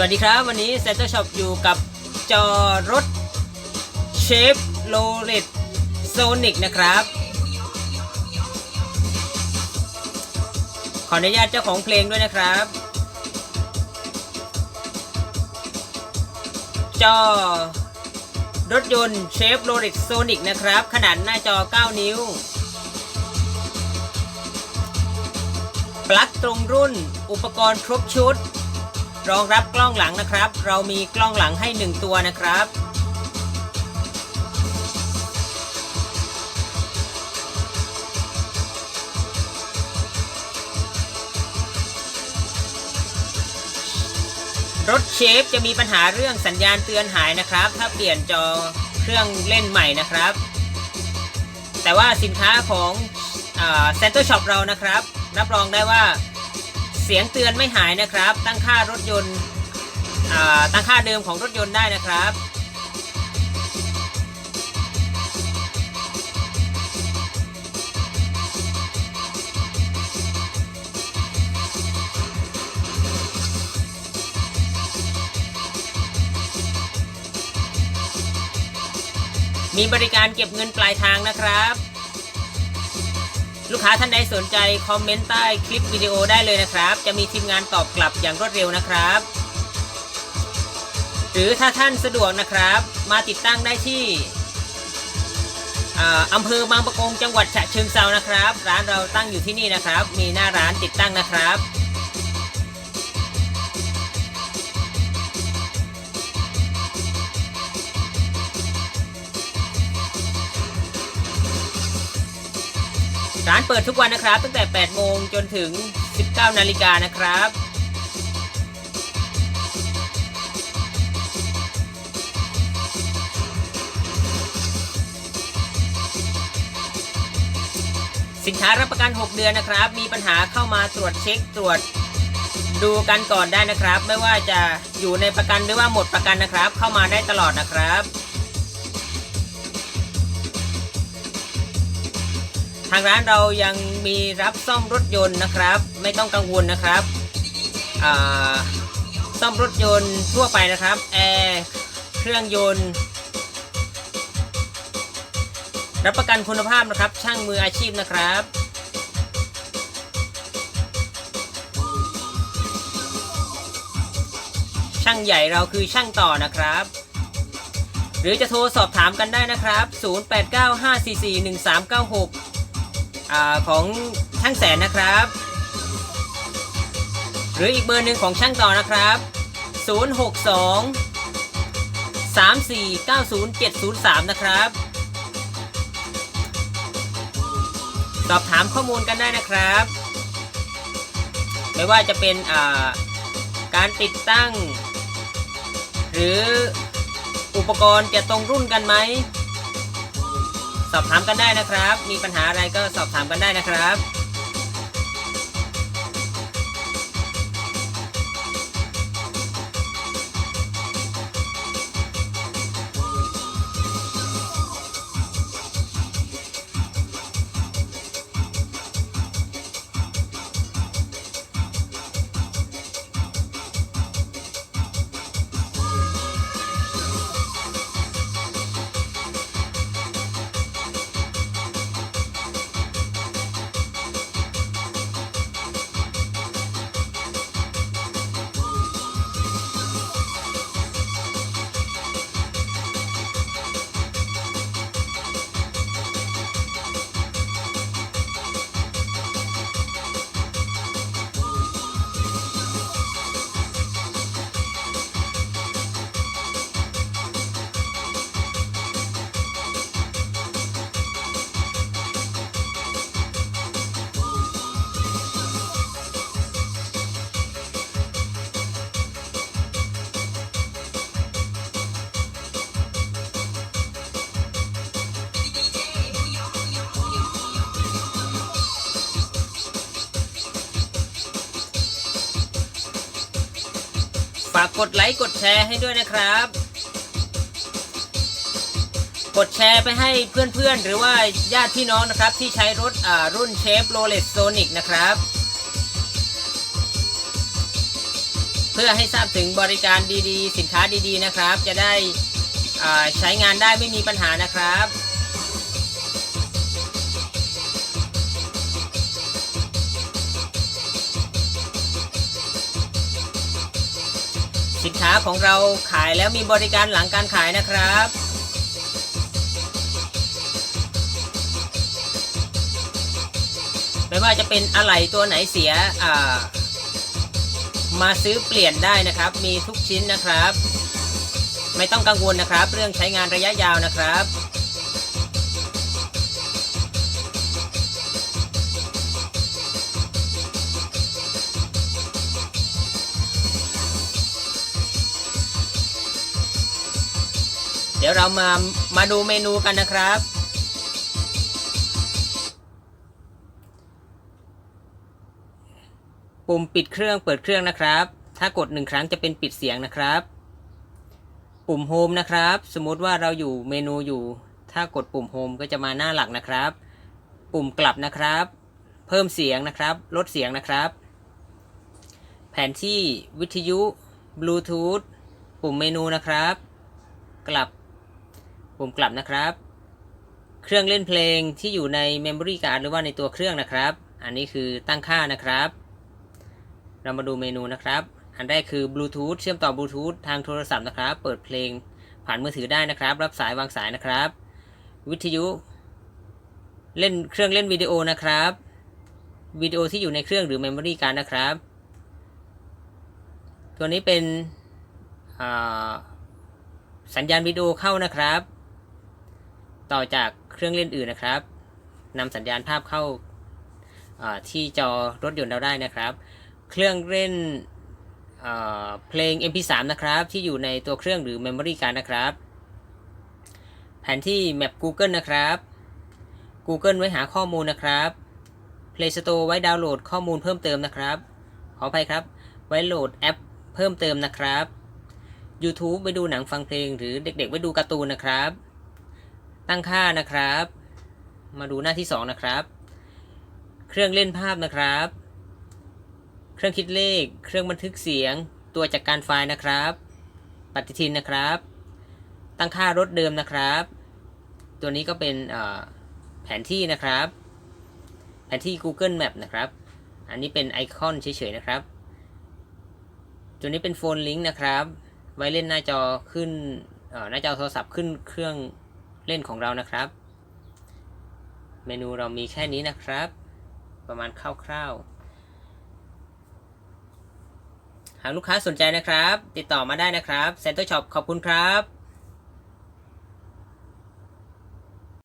สวัสดีครับ วันนี้เซ็นเตอร์ช็อปอยู่กับจอรถเชฟโลเลตโซนิกนะครับ ขออนุญาตเจ้าของเพลงด้วยนะครับ จอรถยนต์เชฟโรเลตโซนิกนะครับ ขนาดหน้าจอ 9 นิ้ว ปลั๊กตรงรุ่นอุปกรณ์ครบชุด รองรับกล้องหลังนะครับ เรามีกล้องหลังให้ 1 ตัวนะครับ รถเชฟจะมีปัญหาเรื่องสัญญาณเตือนหายนะครับ ถ้าเปลี่ยนจอเครื่องเล่นใหม่นะครับ แต่ว่าสินค้าของเซ็นเตอร์ช็อปเรานะครับ รับรองได้ว่า เสียงเตือนไม่หายนะครับ ตั้งค่ารถยนต์ตั้งค่าเดิมของรถยนต์ได้นะครับ มีบริการเก็บเงินปลายทางนะครับ ลูกค้าท่านใดสนใจคอมเมนต์ใต้คลิปวิดีโอได้เลยนะครับ จะมีทีมงานตอบกลับอย่างรวดเร็วนะครับ หรือถ้าท่านสะดวกนะครับ มาติดตั้งได้ที่อ่าอำเภอบางปะกงจังหวัดฉะเชิงเซานะครับ ร้านเราตั้งอยู่ที่นี่นะครับ มีหน้าร้านติดตั้งนะครับ ร้านเปิดทุกวันนะครับ ตั้งแต่ 8 โมงจนถึง 19 นาฬิกานะครับ สินค้ารับประกัน 6 เดือนนะครับ มีปัญหาเข้ามาตรวจเช็คตรวจดูกันก่อนได้นะครับ ไม่ว่าจะอยู่ในประกันหรือว่าหมดประกันนะครับ เข้ามาได้ตลอดนะครับ ทางร้านเรายังมีรับซ่อมรถยนต์นะครับ ไม่ต้องกังวลนะครับอ่าซ่อมรถยนต์ทั่วไปนะครับแอร์เครื่องยนต์ รับประกันคุณภาพนะครับ ช่างมืออาชีพนะครับช่างใหญ่เราคือช่างต่อนะครับ หรือจะโทรสอบถามกันได้นะครับ 0895441396 อของช่างแสนนะครับ หรืออีกเบอร์หนึ่งของช่างต่อนะครับ 062 3490703 นะครับ สอบถามข้อมูลกันได้นะครับ ไม่ว่าจะเป็นาการติดตั้ง หรืออุปกรณ์จะตรงรุ่นกันไหม สอบถามกันได้นะครับ มีปัญหาอะไรก็สอบถามกันได้นะครับากกดไลค์กดแชร์ให้ด้วยนะครับ กดแชร์ไปให้เพื่อนๆ หรือว่าญาติพี่น้องนะครับ ที่ใช้รถรุ่นเชฟโรเลตโซนิกนะครับ เพื่อให้ทราบถึงบริการดีๆ สินค้าดีๆนะครับ จะได้ใช้งานได้ไม่มีปัญหานะครับ สินค้าของเราขายแล้วมีบริการหลังการขายนะครับ ไม่ว่าจะเป็นอะไหล่ตัวไหนเสียามาซื้อเปลี่ยนได้นะครับ มีทุกชิ้นนะครับ ไม่ต้องกังวลนะครับ เรื่องใช้งานระยะยาวนะครับ เดี๋ยวเรามามาดูเมนูกันนะครับ ปุ่มปิดเครื่องเปิดเครื่องนะครับ ถ้ากดหนึ่งครั้งจะเป็นปิดเสียงนะครับ ปุ่มโฮมนะครับ สมมติว่าเราอยู่เมนูอยู่ ถ้ากดปุ่มโฮมก็จะมาหน้าหลักนะครับ ปุ่มกลับนะครับ เพิ่มเสียงนะครับ ลดเสียงนะครับ แผนที่วิทยุบลูทูธปุ่มเมนูนะครับ กลับ ปุ่มกลับนะครับ เครื่องเล่นเพลงที่อยู่ใน Memory Card หรือว่าในตัวเครื่องนะครับ อันนี้คือตั้งค่านะครับ เรามาดูเมนูนะครับ อันแรกคือบลูทูธเชื่อมต่อบลูทูธทางโทรศัพท์นะครับ เปิดเพลงผ่านมือถือได้นะครับ รับสายวางสายนะครับ วิทยุ เล่นเครื่องเล่นวิดีโอนะครับวิดีโอที่อยู่ในเครื่องหรือ Memory Card นะครับ ตัวนี้เป็นสัญญาณวิดีโอเข้านะครับ ต่อจากเครื่องเล่นอื่นนะครับนำสัญญาณภาพเข้าที่จอรถยนต์เราได้นะครับ เครื่องเล่นเอ่อเพลง MP3 นะครับที่อยู่ในตัวเครื่องหรือ Memory Card นะครับ แผนที่ Map Google นะครับ Google ไว้หาข้อมูลนะครับ Play Store ไว้ดาวน์โหลดข้อมูลเพิ่มเติมนะครับ ขออภัยครับ ไว้โหลดแอปเพิ่มเติมนะครับ YouTube ไปดูหนังฟังเพลงหรือเด็กๆ ไปดูการ์ตูนนะครับ ตั้งค่านะครับ มาดูหน้าที่ 2 นะครับ เครื่องเล่นภาพนะครับ เครื่องคิดเลข เครื่องบันทึกเสียง ตัวจัดการไฟล์นะครับ ปฏิทินนะครับ ตั้งค่ารถเดิมนะครับ ตัวนี้ก็เป็นแผนที่นะครับ แผนที่ Google Map นะครับ อันนี้เป็นไอคอนเฉยๆนะครับ ตัวนี้เป็นโฟนลิงก์นะครับ ไว้เล่นหน้าจอขึ้นหน้าจอโทรศัพท์ขึ้นเครื่อง เล่นของเรานะครับ เมนูเรามีแค่นี้นะครับ ประมาณคร่าวๆ หากลูกค้าสนใจนะครับ ติดต่อมาได้นะครับ Center Shop ขอบคุณครับ